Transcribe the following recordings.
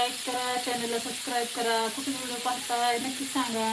Like करा चॅनलला subscribe करा. कुठे व्हिडिओ पाहताय नक्की सांगा.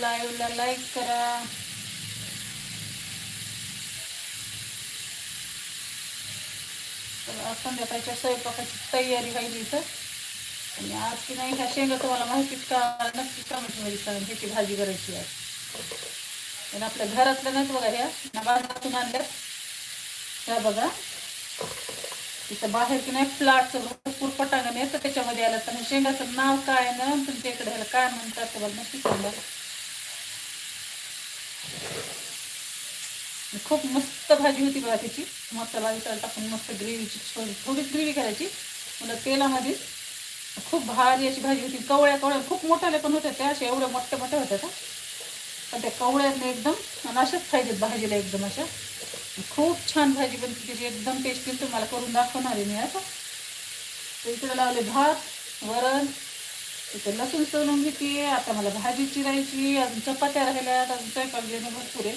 लाईव्हला लाईक करा. तर संध्याकाळच्या स्वयंपाकाची तयारी व्हायची इथं. आणि आज की नाही ह्या शेंगा तुम्हाला माहितीच का नक्की कमेंटमध्ये सांगा ह्याची भाजी करायची आहे. आणि आपल्या घरातल्या नाहीत बघा ह्या ना बाजारातून आणल्या. ह्या बघा. तिथं बाहेर की नाही फ्लॅटचं भरपूर पटांगण येतं त्याच्यामध्ये आलं तर शेंगाचं नाव काय ना तुमच्या इकडे ह्याला काय म्हणतात बघा नक्की सांगा. खूप मस्त भाजी होती बघा त्याची मसाला विसाला टाकून मस्त ग्रेव्हीची थोडी थोडीच ग्रेव्ही करायची. मला तेलामध्ये खूप भारी अशी भाजी होती. कवळ्या कवळ्या खूप मोठ्याल्या पण होत्या त्या अशा एवढ्या मोठ्या मोठ्या होत्या त्या. पण त्या कवळ्याने एकदम आणि अशाच पाहिजेत भाजीला एकदम अशा. खूप छान भाजी पण त्याची एकदम टेस्टी तुम्हाला करून दाखवणार आहे मी आता. तर इकडे लावले भात वरण इथे लसूण सोलून घेते. आता मला भाजी चिरायची अजून चपात्या राहिल्या अजून स्वयंपाक देणं भरपूर आहे.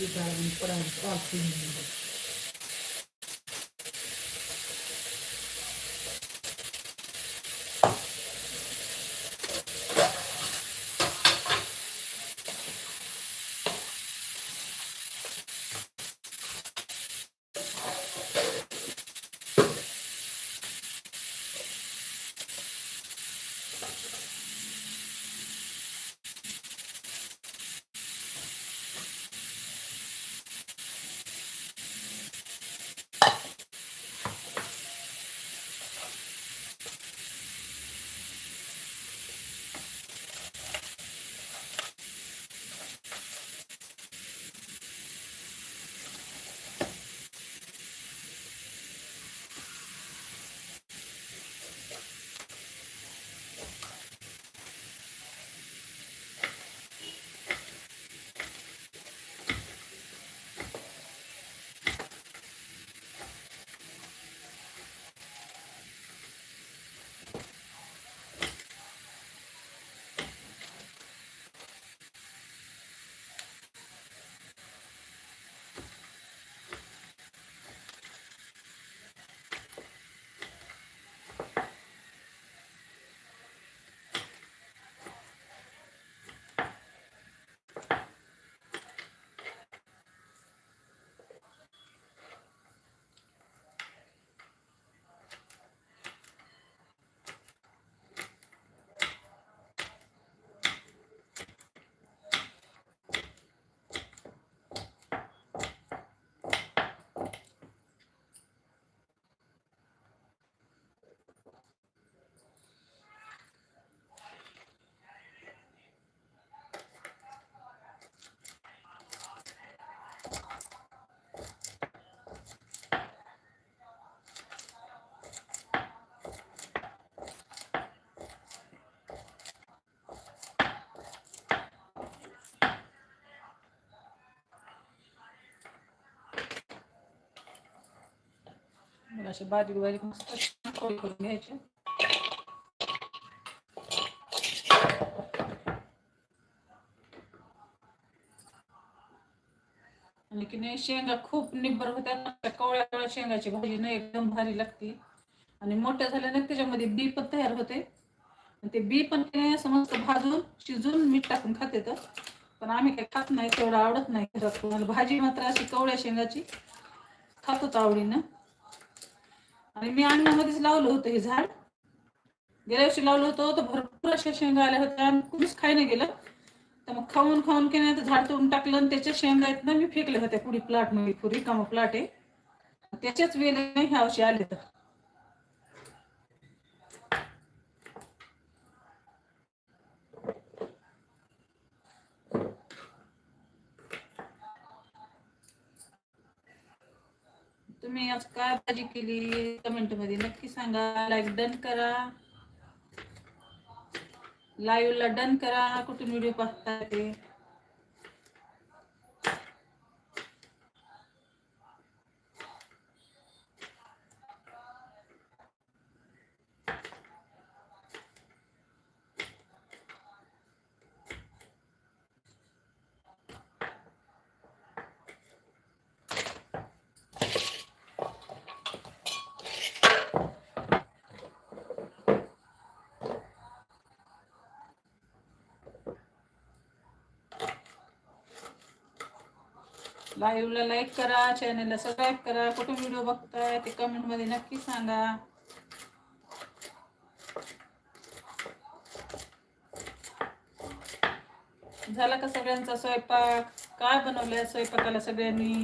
y para un असे बारीक बारीक मस्त करून घ्यायचे. आणि की नाही शेंगा खूप निब्बर होत्या कवळ्या कवळ्या शेंगाची भाजी ना एकदम भारी लागते. आणि मोठ्या झाल्या ना त्याच्यामध्ये बी पण तयार होते. आणि ते बी पण असं मस्त भाजून शिजून मीठ टाकून खाते तर. पण आम्ही काही खात नाही तेवढं आवडत नाही. घरात भाजी मात्र अशी कवळ्या शेंगाची खातोच आवडीनं. आणि मी अंगणामध्येच लावलं होतं हे झाड. गेल्या वर्षी लावलं होतं तर भरपूर अशा शेंगा आल्या होत्या आणि कुणीच खायला गेलं. तर मग खाऊन खाऊन की नाही तर झाड तोडून टाकलं आणि त्याच्या शेंगा आहेत ना मी फेकले होत्या पुढे प्लॉटमध्ये पुरी कामं प्लॉट आहे. त्याच्याच वेळे ह्या वर्षी आले तर तुम्ही आज काय भाजी केली कमेंटमध्ये? नक्की सांगा. लाईक डन करा. लाईव्ह ला डन करा. कुठून व्हिडिओ पाहता ते? लाईव्हला लाईक करा चॅनलला सबस्क्राईब करा. कुठून व्हिडिओ बघताय ते कमेंटमध्ये नक्की सांगा. झाला का सगळ्यांचा स्वयंपाक? काय बनवलंय स्वयंपाकाला सगळ्यांनी?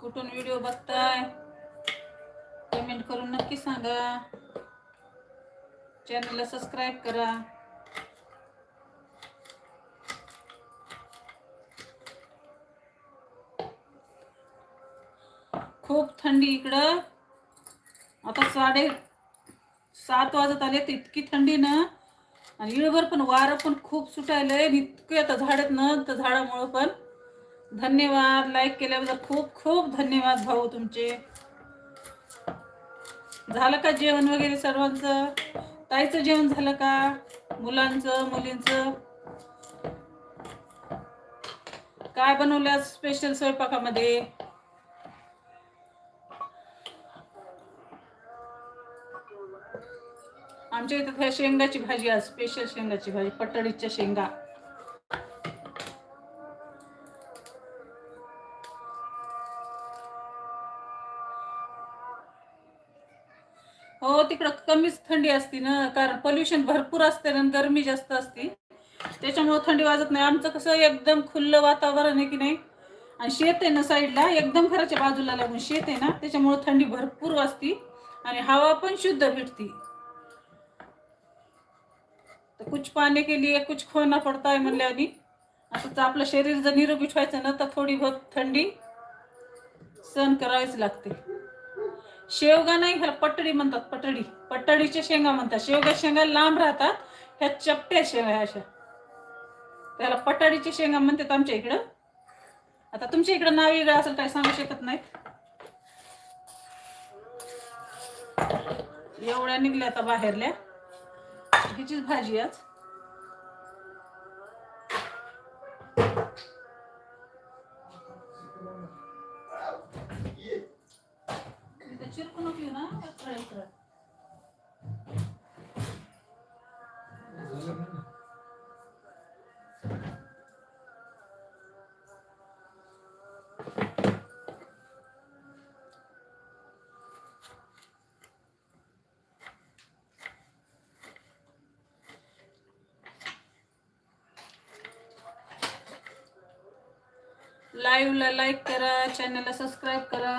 कुठून व्हिडिओ बघताय? कमेंट करून नक्की सांगा. चॅनलला सबस्क्राईब करा. खूप थंडी इकडं. आता साडे सात वाजत आले तर इतकी थंडी ना. आणि इळभर पण वारं पण खूप सुटायलंय. इतकं इतके आता झाडत ना तर झाडामुळं पण. धन्यवाद. लाईक केल्याबद्दल खूप खूप धन्यवाद भाऊ तुमचे. झालं का जेवण वगैरे सर्वांचं? ताईचं जेवण झालं का? मुलांचं मुलींचं? काय बनवलं स्पेशल स्वयंपाकामध्ये? आमच्या इथं शेंगाची भाजी आज स्पेशल शेंगाची भाजी पटडीच्या शेंगा. कमीच थंडी असते ना कारण पोल्युशन भरपूर असते ना गरमी जास्त असते. त्याच्यामुळे थंडी वाजत नाही. आमचं कसं एकदम खुल्लं वातावरण आहे की नाही आणि शेत आहे ना साईडला एकदम घराच्या बाजूला लागून शेत आहे ना त्याच्यामुळे थंडी भरपूर वाजती आणि हवा पण शुद्ध भेटती. तर कुछ पाने के लिए कुछ खोना पडता है म्हणल्याने असं तर आपलं शरीर जर निरोगी ठेवायचं ना तर थोडी बहुत थंडी सहन करावीच लागते. शेवगा नाही ह्याला पटडी म्हणतात पटडी. पटडीच्या शेंगा म्हणतात. शेवगा शेंगा लांब राहतात ह्या चपट्या शेंगा ह्या अशा. त्याला पटाडीची शेंगा म्हणतात आमच्या इकडं. आता तुमच्या इकडं नाव वेगळं असेल काय सांगू शकत नाहीत. एवढ्या निघल्या आता बाहेरल्या. हिचीच भाजी आज. चिरकू नको लाईव्हला लाईक करा चॅनलला सबस्क्राईब करा.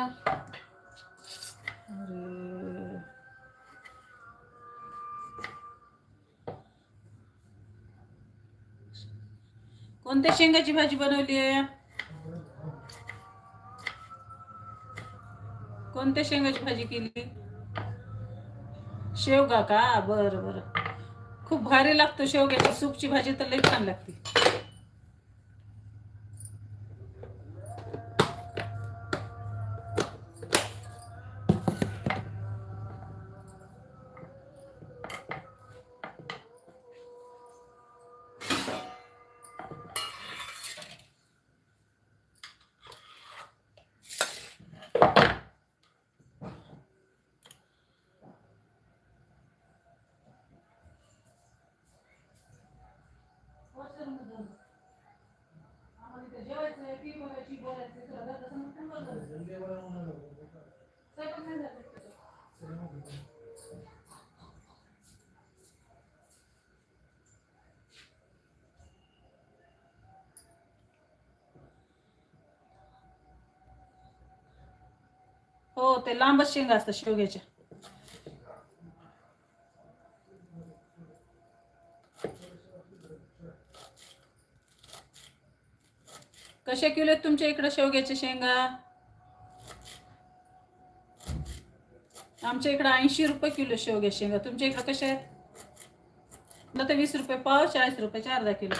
कोणत्या शेंगाची भाजी बनवली आहे? कोणत्या शेंगाची भाजी केली? शेवगा का? बरं बरं. खूप भारी लागतो शेवग्याची सूपची भाजी तर लई छान लागते. हो ते लांबच शेंगा असतात शेवग्याच्या. कसे किलो आहेत तुमच्या इकडे शेवग्याच्या शेंगा? आमच्या इकडे ऐंशी रुपये किलो शेवग्या शेंगा. तुमच्या इकडे कशा आहेत? मला तर वीस रुपये पाव चाळीस रुपये अर्धा किलो.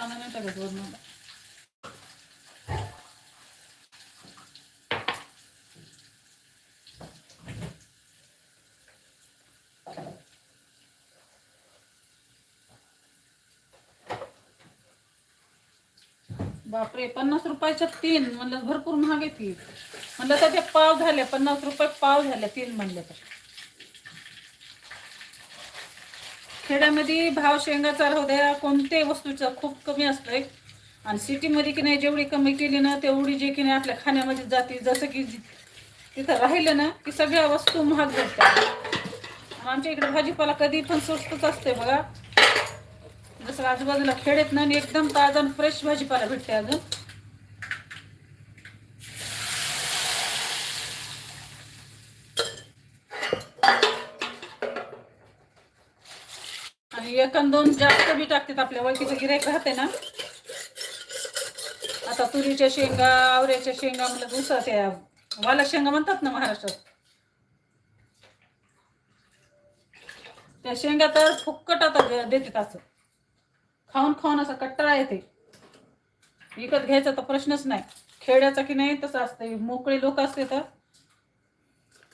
कांदा नाही टाकत वरून बापरे पन्नास रुपयाच्या तीन. म्हणलं भरपूर महाग आहे ती. म्हणलं तर ते पाव झाले पन्नास रुपये पाव झाले तीन म्हणलं तर. खेड्यामध्ये भाव शेंगाचा राहू द्या कोणत्याही वस्तूचा खूप कमी असतोय. आणि सिटीमध्ये की नाही जेवढी कमी केली ना तेवढी जे की नाही आपल्या खाण्यामध्ये जाते. जसं की तिथं राहिलं ना की सगळ्या वस्तू महाग भेटतात. आमच्या इकडे भाजीपाला कधी पण स्वस्तच असते बघा. जसं आजूबाजूला खेडेत ना आणि एकदम ताजा आणि फ्रेश भाजीपाला भेटते अजून. आणि एक आणि दोन जास्त बी टाकतात आपल्या ओळखीचं गिरायक राहते ना. आता तुरीच्या शेंगा आवऱ्याच्या शेंगा म्हणलं दुसऱ्या त्या वाला शेंगा म्हणतात ना महाराष्ट्रात. त्या शेंगा तर फुक्कट आता देतात असं. खाऊन खाऊन असा कट्टाळा येते. विकत घ्यायचा तर प्रश्नच नाही. खेड्याचा की नाही तसं असतं मोकळे लोक असते तर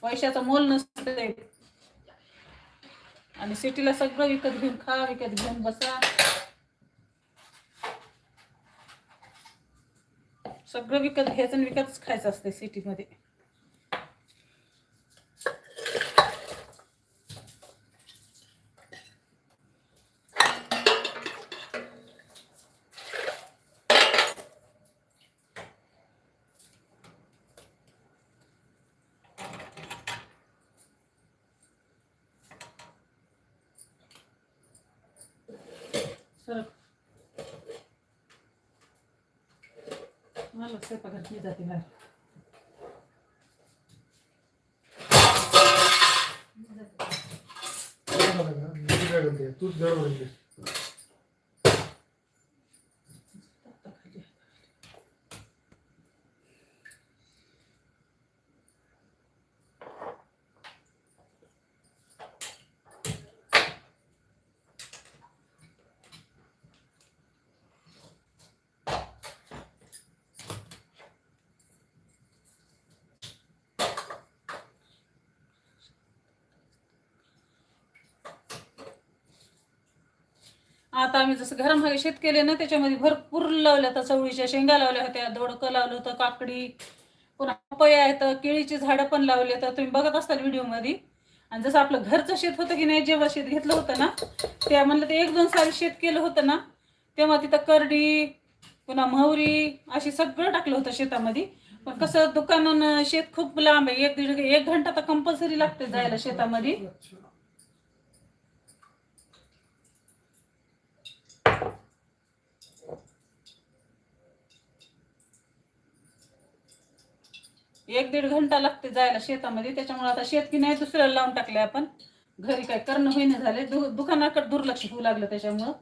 पैशाचं मोल नसते आणि सिटीला सगळं विकत घेऊन खा विकत घेऊन बसा. सगळं विकत घ्यायचं आणि विकतच खायचं असते सिटीमध्ये सर मला स्वयंपाकात मी जाते बाहेर काय झालं का? मी तूच आता आम्ही जसं घरामध्ये शेत केले ना त्याच्यामध्ये भरपूर लावल्या तर चवळीच्या शेंगा लावल्या होत्या दोडकं लावलं होतं काकडी पुन्हा पपया आहेत केळीची झाडं पण लावली तर तुम्ही बघत असाल व्हिडिओमध्ये. आणि जसं आपलं घरचं शेत होतं की नाही जेव्हा शेत घेतलं होतं ना त्या म्हणलं ते एक दोन साली शेत केलं होतं ना तेव्हा तिथं करडी पुन्हा मोहरी अशी सगळं टाकलं होतं शेतामध्ये. पण कसं दुकानानं शेत खूप लांब आहे एक दीड एक घंटा तर कंपल्सरी लागते जायला शेतामध्ये. एक दीड घंटा लागते जायला शेतामध्ये. त्याच्यामुळे आता शेतकी नाही दुसऱ्याला लावून टाकले आपण. घरी काय करणं होईना झाले. दु दुकानाकडे दुर्लक्ष होऊ लागलं त्याच्यामुळं.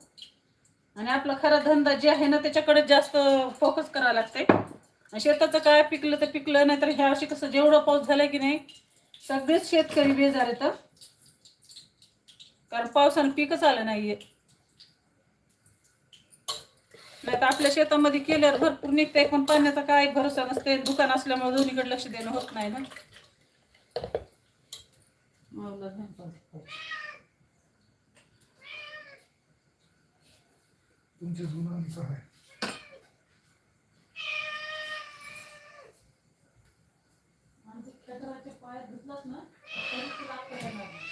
आणि आपला खरा धंदा जे आहे ना त्याच्याकडे जास्त फोकस करावा लागते आणि शेताचं काय पिकलं तर पिकलं नाही तर ह्या वर्षी कसं जेवढं पाऊस झालाय की नाही सगळेच शेतकरी बेजार येतं कारण पावसानं पिकच आलं नाहीये. नाही तर आपल्या शेतामध्ये केल्यावर भरपूर निघतंय पण पाण्याचा काय भरोसा नसते दुकान असल्यामुळे दोन्हीकडे लक्ष देणं होत नाही ना. तुमची जुनांचं आहे. आमचे खेटराचे पाय धुतलात ना तरी तुला आपल्याला येणार नाही.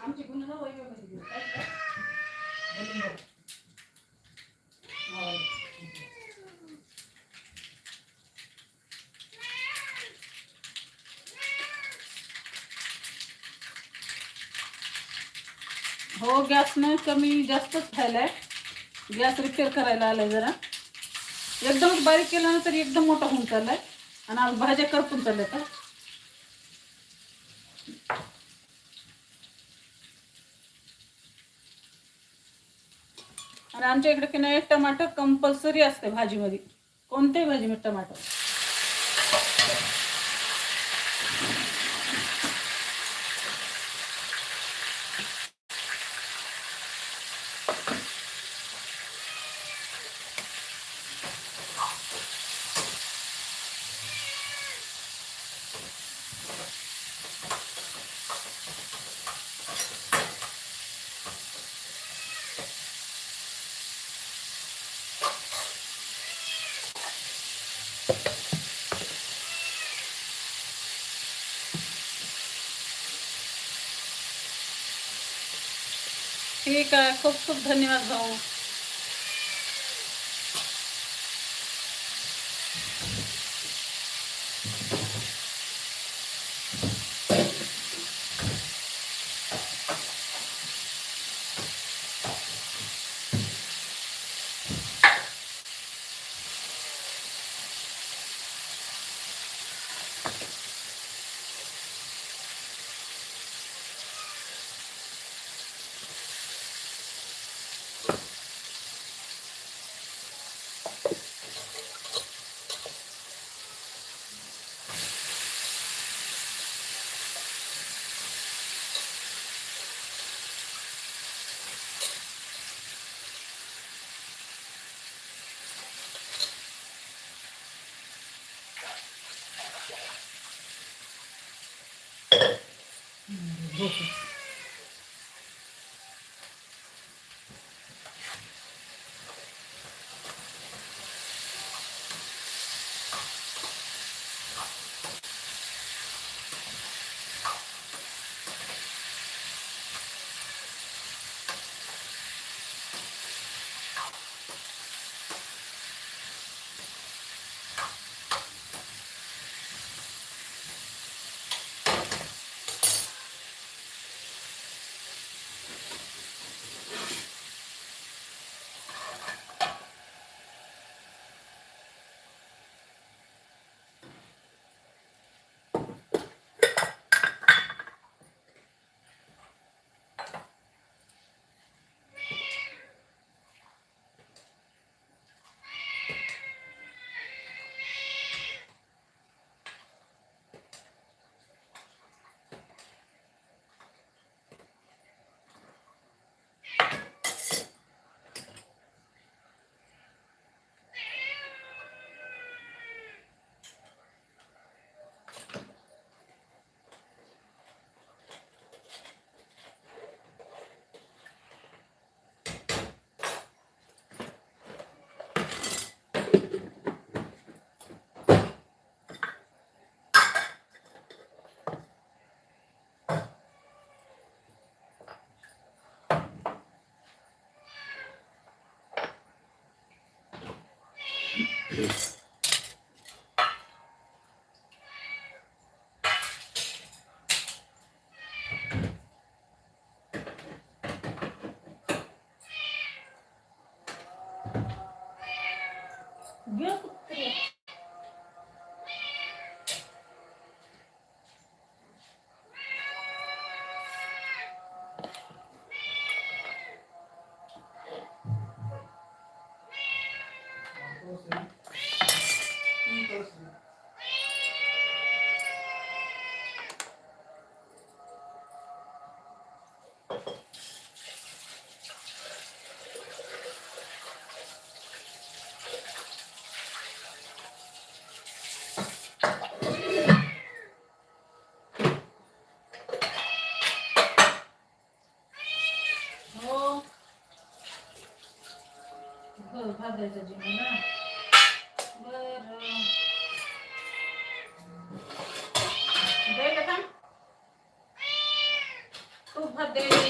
आमची गुन्हे ना वैभवमध्ये गेली. काय काय? बोलून बघ. हो. हो गॅसनं कमी जास्तच खायलाय गॅस रिपेअर करायला आलाय जरा. एकदमच बारीक केल्यानंतर एकदम मोठा होऊन चाललाय. आणि आज भाज्या करपून चालल्या तर आणि आमच्या इकडे की नाही टमाटर कंपल्सरी असते भाजीमध्ये. कोणत्याही भाजीमध्ये टमाटर ठीक आहे. खूप खूप धन्यवाद भाऊ. Mm-hmm. Peace. हो बरं भाजायचं जिना ना बरं द्यायला का तूप भात द्यायचे चार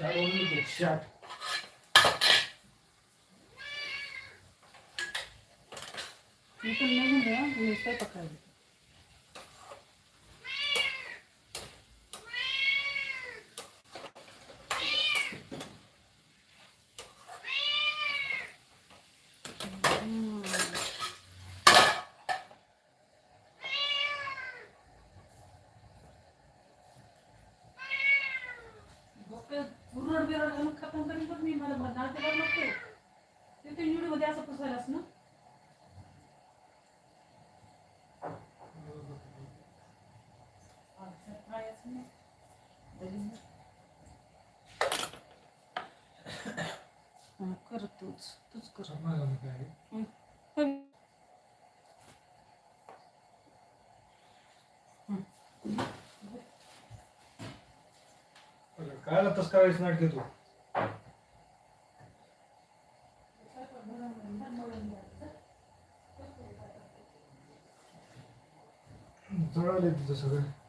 ओळी घे, चार. मी पण निघून द्या मी स्वयंपाक करायला. हम्म. डोक्यात बुरड बिरड घालून खतम करीन बघ मी मला मला नातेवाईक नको ते ते व्हिडिओमध्ये असं पुसायलास ना अच्छा, खायचं नाही. बरं. हा, कर तूच तूच कर. काय तसं करायचं नाटक तू? जळाले तिथं सगळे.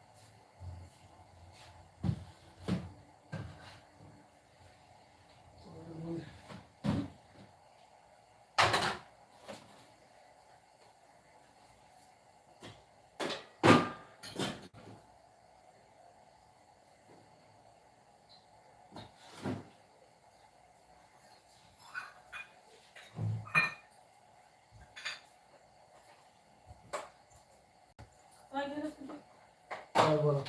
아이고.